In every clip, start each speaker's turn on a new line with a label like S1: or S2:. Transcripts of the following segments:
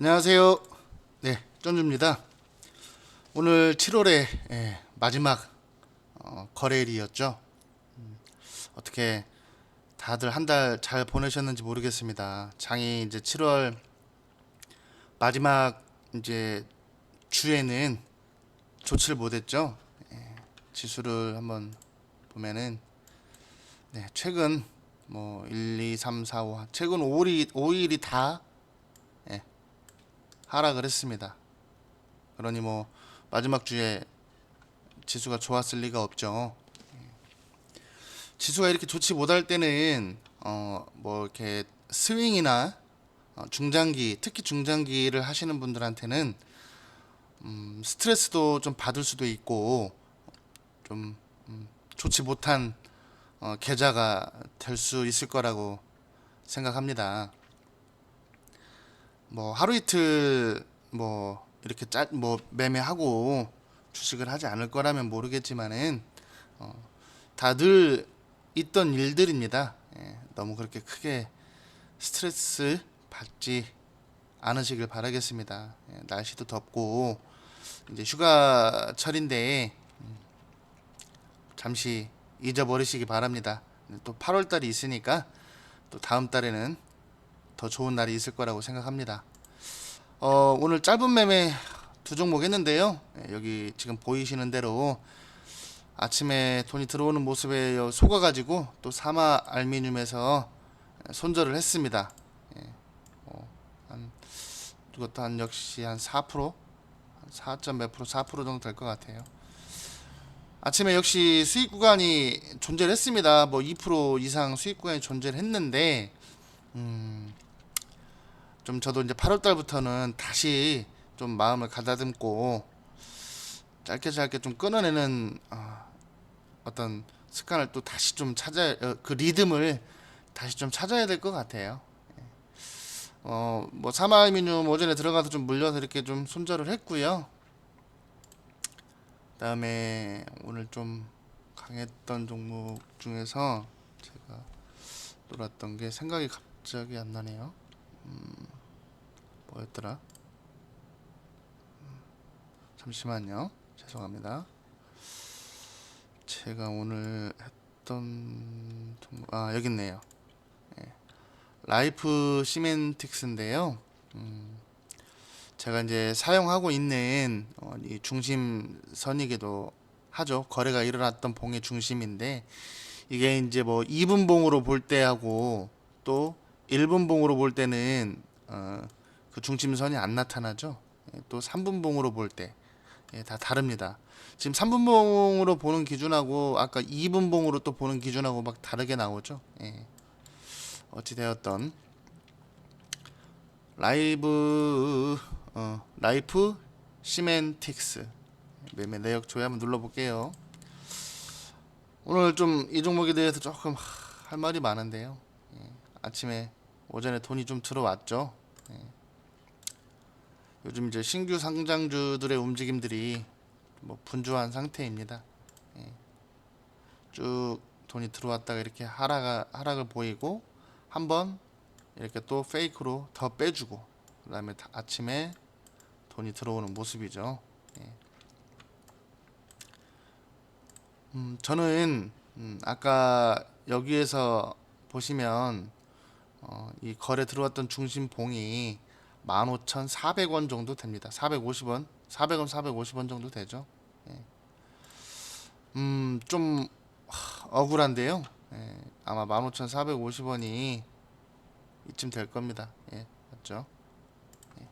S1: 안녕하세요. 네, 쩐주입니다. 오늘 7월의 마지막 어, 거래일이었죠. 음, 어떻게 다들 한 달 잘 보내셨는지 모르겠습니다. 장이 이제 7월 마지막 이제 주에는 좋지를 못했죠. 예, 지수를 한번 보면은 네, 최근 뭐 1, 2, 3, 4, 5 최근 5일이 5일이 다 예, 하락을 했습니다. 그러니 뭐 마지막 주에 지수가 좋았을 리가 없죠. 예. 지수가 이렇게 좋지 못할 때는 어 뭐 이렇게 스윙이나 어, 중장기 특히 중장기를 하시는 분들한테는 음, 스트레스도 좀 받을 수도 있고 좀 음, 좋지 못한 어, 계좌가 될 수 있을 거라고 생각합니다. 뭐 하루 이틀 뭐 이렇게 짤뭐 매매하고 주식을 하지 않을 거라면 모르겠지만은 어, 다들 있던 일들입니다. 예, 너무 그렇게 크게 스트레스 받지 않으시길 바라겠습니다. 예, 날씨도 덥고 이제 휴가철인데 음, 잠시 잊어버리시기 바랍니다. 또 8월 달이 있으니까 또 다음 달에는 더 좋은 날이 있을 거라고 생각합니다. 어, 오늘 짧은 매매 두 종목 했는데요. 예, 여기 지금 보이시는 대로 아침에 돈이 들어오는 모습에 속아가지고 또 사마 알미늄에서 손절을 했습니다. 예, 어, 한 이것도 한 역시 한 4%, 4.몇 프로, 4% 정도 될 것 같아요. 아침에 역시 수익 구간이 존재를 했습니다. 뭐 2% 이상 수익 구간이 존재를 했는데, 음, 좀 저도 이제 8월 달부터는 다시 좀 마음을 가다듬고 짧게 짧게 좀 끊어내는 어, 어떤 습관을 또 다시 좀 찾아 어, 그 리듬을 다시 좀 찾아야 될 것 같아요. 예. 어, 뭐 사마이미늄 오전에 들어가서 좀 물려서 이렇게 좀 손절을 했고요. 그다음에 오늘 좀 강했던 종목 중에서 제가 놀았던 게 생각이 갑자기 안 나네요. 음, 뭐였더라? 음, 잠시만요. 죄송합니다. 제가 오늘 했던 아 여기 있네요. 예. 라이프 시멘틱스인데요. 음, 제가 이제 사용하고 있는 어, 이 중심선이기도 하죠. 거래가 일어났던 봉의 중심인데 이게 이제 뭐 2분 봉으로 볼 때하고 또 1분 봉으로 볼 때는 어, 그 중심선이 안 나타나죠. 예, 또 3분 봉으로 볼때 예, 다 다릅니다. 지금 3분 봉으로 보는 기준하고 아까 2분 봉으로 또 보는 기준하고 막 다르게 나오죠. 예. 어찌 되었던 라이브 어, 라이프 시멘틱스 매매 내역 조회 한번 눌러볼게요. 오늘 좀 이 종목에 대해서 조금 할 말이 많은데요. 예, 아침에 오전에 돈이 좀 들어왔죠. 예. 요즘 이제 신규 상장주들의 움직임들이 뭐 분주한 상태입니다. 예. 쭉 돈이 들어왔다가 이렇게 하락 하락을 보이고 한번 이렇게 또 페이크로 더 빼주고 그다음에 다- 아침에 돈이 들어오는 모습이죠. 예. 음, 저는 음, 아까 여기에서 보시면 어, 이 거래 들어왔던 중심봉이 15,400원 정도 됩니다. 450원, 400원, 450원 정도 되죠. 예. 음, 좀 하, 억울한데요. 예, 아마 15,450원이 이쯤 될 겁니다. 예, 맞죠? 예.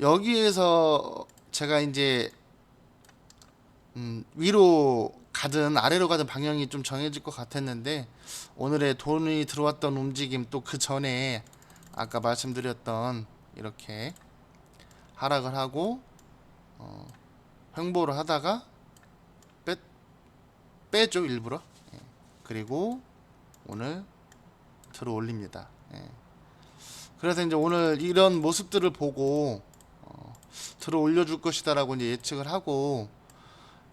S1: 여기에서 제가 이제 음, 위로 가든 아래로 가든 방향이 좀 정해질 것 같았는데 오늘의 돈이 들어왔던 움직임 또 그 전에 아까 말씀드렸던 이렇게 하락을 하고 어, 횡보를 하다가 빼 빼죠 일부러 예. 그리고 오늘 들어 올립니다. 예. 그래서 이제 오늘 이런 모습들을 보고 어, 들어 올려줄 것이다 라고 이제 예측을 하고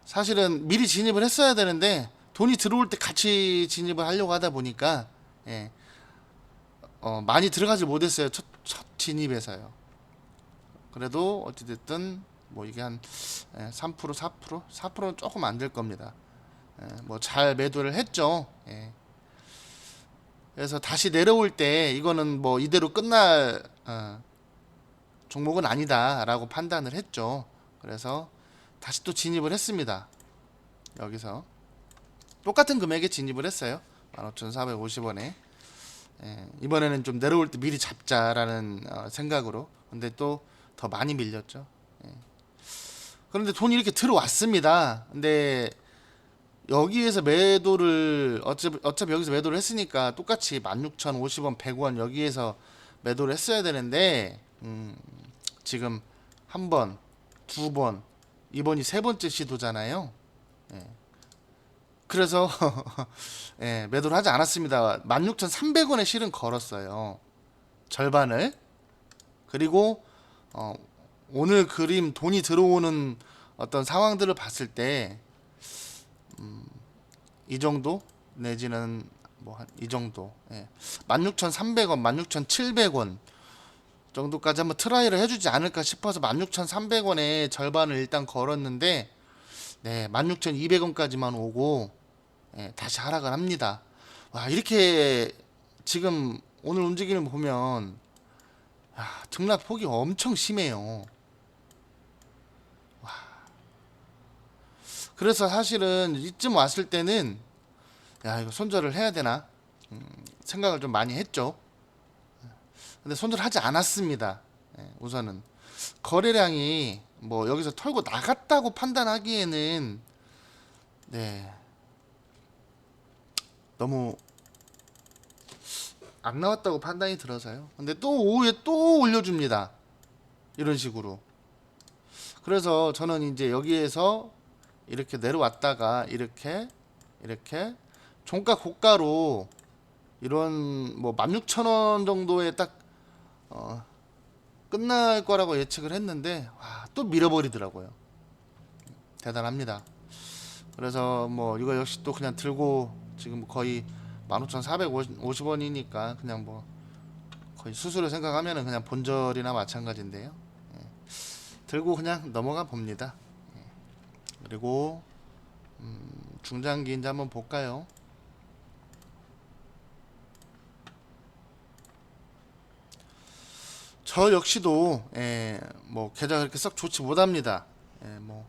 S1: 사실은 미리 진입을 했어야 되는데 돈이 들어올 때 같이 진입을 하려고 하다 보니까 예, 어, 많이 들어가지 못했어요 첫, 첫 진입에서요. 그래도 어찌됐든 뭐 이게 한 3% 4% 4%는 조금 안 될 겁니다. 뭐 잘 매도를 했죠. 예. 그래서 다시 내려올 때 이거는 뭐 이대로 끝날 어, 종목은 아니다라고 판단을 했죠. 그래서 다시 또 진입을 했습니다. 여기서 똑같은 금액에 진입을 했어요. 15,450원에. 예, 이번에는 좀 내려올 때 미리 잡자라는 어, 생각으로. 근데 또 더 많이 밀렸죠. 예. 그런데 돈이 이렇게 들어왔습니다. 근데 여기에서 매도를 어차피, 어차피 여기서 매도를 했으니까 똑같이 16,050원, 100원 여기에서 매도를 했어야 되는데 음, 지금 한 번, 두 번, 이번이 세 번째 시도잖아요. 예. 그래서 예, 매도를 하지 않았습니다. 16,300원에 실은 걸었어요. 절반을. 그리고 어, 오늘 그림 돈이 들어오는 어떤 상황들을 봤을 때 음, 이 정도 내지는 뭐한이 정도 예. 16,300원, 16,700원 정도까지 한번 트라이를 해주지 않을까 싶어서 16,300원에 절반을 일단 걸었는데 네, 16,200원까지만 오고 예, 다시 하락을 합니다. 와 이렇게 지금 오늘 움직임을 보면 야, 등락 폭이 엄청 심해요. 와. 그래서 사실은 이쯤 왔을 때는 야 이거 손절을 해야 되나 음, 생각을 좀 많이 했죠. 근데 손절하지 않았습니다. 예, 우선은 거래량이 뭐 여기서 털고 나갔다고 판단하기에는 네 너무 안 나왔다고 판단이 들어서요. 근데 또 오후에 또 올려줍니다. 이런 식으로. 그래서 저는 이제 여기에서 이렇게 내려왔다가 이렇게 이렇게 종가 고가로 이런 뭐 16,000원 정도에 딱 어, 끝날 거라고 예측을 했는데 와, 또 밀어버리더라고요. 대단합니다. 그래서 뭐 이거 역시 또 그냥 들고 지금 거의 15,450원이니까 그냥 뭐 거의 수수료 생각하면은 그냥 본절이나 마찬가지인데요. 예. 들고 그냥 넘어가 봅니다. 예. 그리고 음, 중장기인지 한번 볼까요? 저 역시도 예, 뭐 계좌가 그렇게 썩 좋지 못합니다. 예, 뭐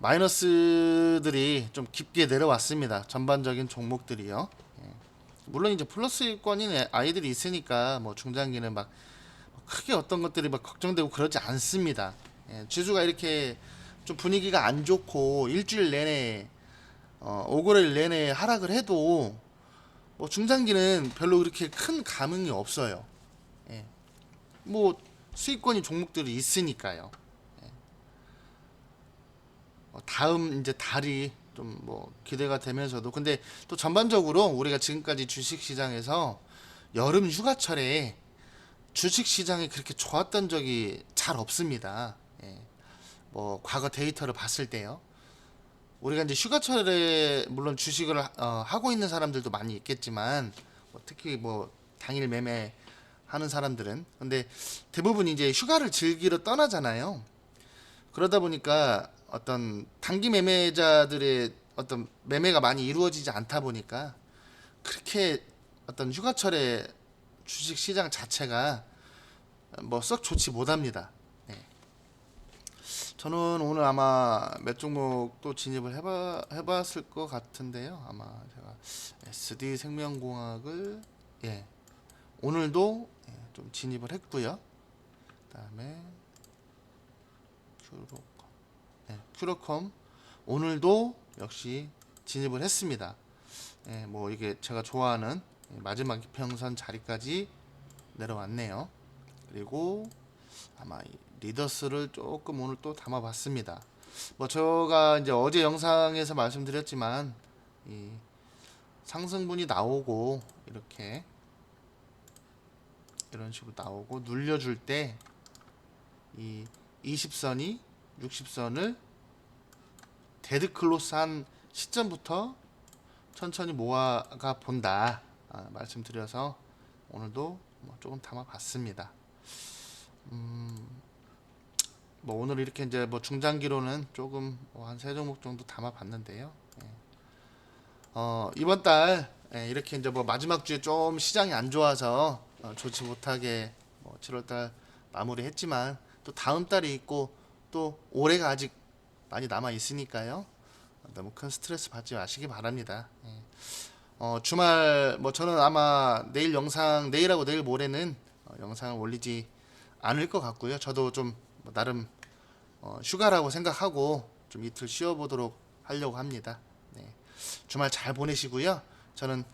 S1: 마이너스들이 좀 깊게 내려왔습니다. 전반적인 종목들이요. 예. 물론 이제 플러스권인 아이들이 있으니까 뭐 중장기는 막 크게 어떤 것들이 막 걱정되고 그러지 않습니다. 예, 지수가 이렇게 좀 분위기가 안 좋고 일주일 내내 어, 5거래일 내내 하락을 해도 뭐 중장기는 별로 그렇게 큰 감흥이 없어요. 예. 뭐 수익권이 종목들이 있으니까요. 어, 다음 이제 달이 좀 뭐 기대가 되면서도 근데 또 전반적으로 우리가 지금까지 주식 시장에서 여름 휴가철에 주식 시장이 그렇게 좋았던 적이 잘 없습니다. 예. 뭐 과거 데이터를 봤을 때요. 우리가 이제 휴가철에 물론 주식을 어, 하고 있는 사람들도 많이 있겠지만 뭐 특히 뭐 당일 매매 하는 사람들은 근데 대부분 이제 휴가를 즐기러 떠나잖아요. 그러다 보니까 어떤 단기 매매자들의 어떤 매매가 많이 이루어지지 않다 보니까 그렇게 어떤 휴가철에 주식 시장 자체가 뭐 썩 좋지 못합니다. 네. 저는 오늘 아마 몇 종목 또 진입을 해봐, 해봤을 것 같은데요. 아마 제가 SD 생명공학을 예 오늘도 예, 좀 진입을 했고요. 그다음에 큐로 네, 큐로컴 오늘도 역시 진입을 했습니다. 예, 뭐 이게 제가 좋아하는 마지막 평선 자리까지 내려왔네요. 그리고 아마 이 리더스를 조금 오늘 또 담아봤습니다. 뭐 제가 이제 어제 영상에서 말씀드렸지만 이 상승분이 나오고 이렇게 이런 식으로 나오고 눌려줄 때 이 20선이 60선을 데드클로스 한 시점부터 천천히 모아가 본다 아, 말씀드려서 오늘도 뭐 조금 담아봤습니다. 뭐 오늘 이렇게 이제 뭐 중장기로는 조금 뭐 한세 종목 정도 담아봤는데요. 예. 어 이번 달 예, 이렇게 이제 뭐 마지막 주에 좀 시장이 안 좋아서 어, 좋지 못하게 뭐 7월달 마무리했지만 또 다음 달이 있고 또 올해가 아직 많이 남아 있으니까요. 너무 큰 스트레스 받지 마시기 바랍니다. 예. 어, 주말 뭐 저는 아마 내일 영상 내일하고 내일 모레는 어, 영상을 올리지 않을 것 같고요. 저도 좀 뭐 나름 어, 휴가라고 생각하고 좀 이틀 쉬어보도록 하려고 합니다. 네. 주말 잘 보내시고요. 저는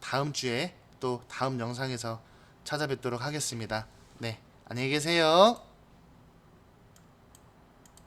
S1: 다음 주에 또 다음 영상에서 찾아뵙도록 하겠습니다. 네, 안녕히 계세요.